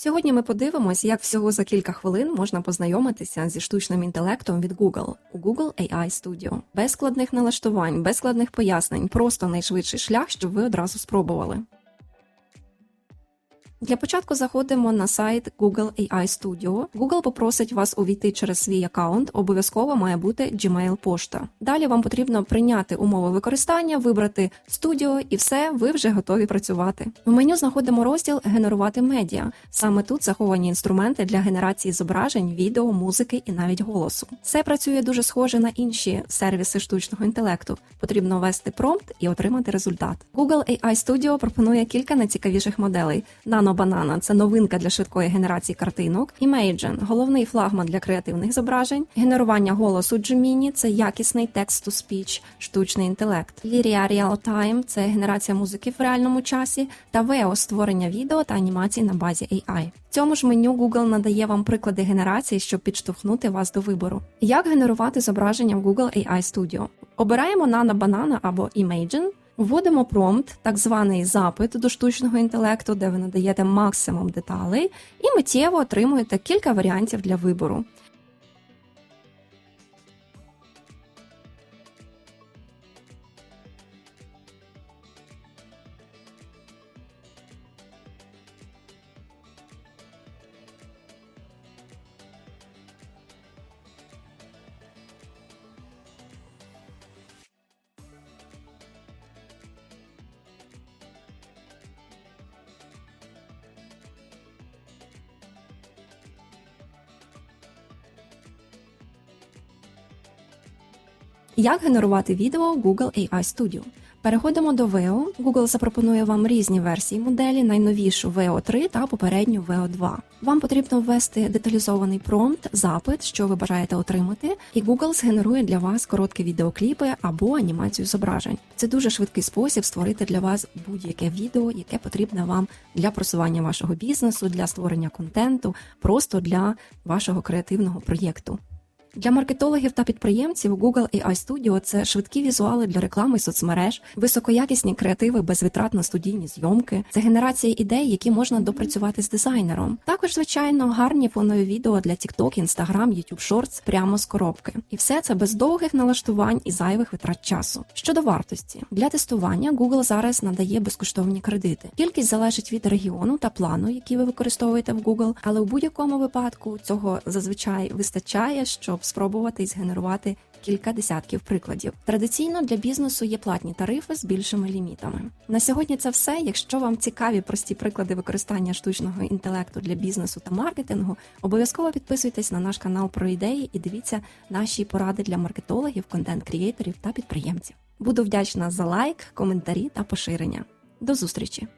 Сьогодні ми подивимось, як всього за кілька хвилин можна познайомитися зі штучним інтелектом від Google у Google AI Studio. Без складних налаштувань, без складних пояснень, просто найшвидший шлях, щоб ви одразу спробували. Для початку заходимо на сайт Google AI Studio. Google попросить вас увійти через свій аккаунт. Обов'язково має бути Gmail пошта. Далі вам потрібно прийняти умови використання, вибрати Studio і все, ви вже готові працювати. В меню знаходимо розділ Генерувати медіа. Саме тут заховані інструменти для генерації зображень, відео, музики і навіть голосу. Все працює дуже схоже на інші сервіси штучного інтелекту. Потрібно ввести промпт і отримати результат. Google AI Studio пропонує кілька найцікавіших моделей. Nano Banana – це новинка для швидкої генерації картинок. Imagen – головний флагман для креативних зображень. Генерування голосу Gemini – це якісний text-to-speech, штучний інтелект. Lyria Real Time – це генерація музики в реальному часі. Та Veo – створення відео та анімацій на базі AI. В цьому ж меню Google надає вам приклади генерації, щоб підштовхнути вас до вибору. Як генерувати зображення в Google AI Studio? Обираємо Nano Banana або Imagen, Вводимо промпт, так званий запит до штучного інтелекту, де ви надаєте максимум деталей, і миттєво отримуєте кілька варіантів для вибору. Як генерувати відео Google AI Studio? Переходимо до Veo. Google запропонує вам різні версії моделі, найновішу Veo 3 та попередню Veo 2. Вам потрібно ввести деталізований промпт, запит, що ви бажаєте отримати, і Google згенерує для вас короткі відеокліпи або анімацію зображень. Це дуже швидкий спосіб створити для вас будь-яке відео, яке потрібне вам для просування вашого бізнесу, для створення контенту, просто для вашого креативного проєкту. Для маркетологів та підприємців Google AI Studio – це швидкі візуали для реклами соцмереж, високоякісні креативи без витрат на студійні зйомки, це генерація ідей, які можна допрацювати з дизайнером. Також, звичайно, гарні фонові відео для TikTok, Instagram, YouTube Shorts прямо з коробки. І все це без довгих налаштувань і зайвих витрат часу. Щодо вартості для тестування Google зараз надає безкоштовні кредити. Кількість залежить від регіону та плану, який ви використовуєте в Google, але у будь-якому випадку цього зазвичай вистачає, щоб спробувати і згенерувати кілька десятків прикладів. Традиційно для бізнесу є платні тарифи з більшими лімітами. На сьогодні це все. Якщо вам цікаві прості приклади використання штучного інтелекту для бізнесу та маркетингу, обов'язково підписуйтесь на наш канал про ідеї і дивіться наші поради для маркетологів, контент-крієторів та підприємців. Буду вдячна за лайк, коментарі та поширення. До зустрічі!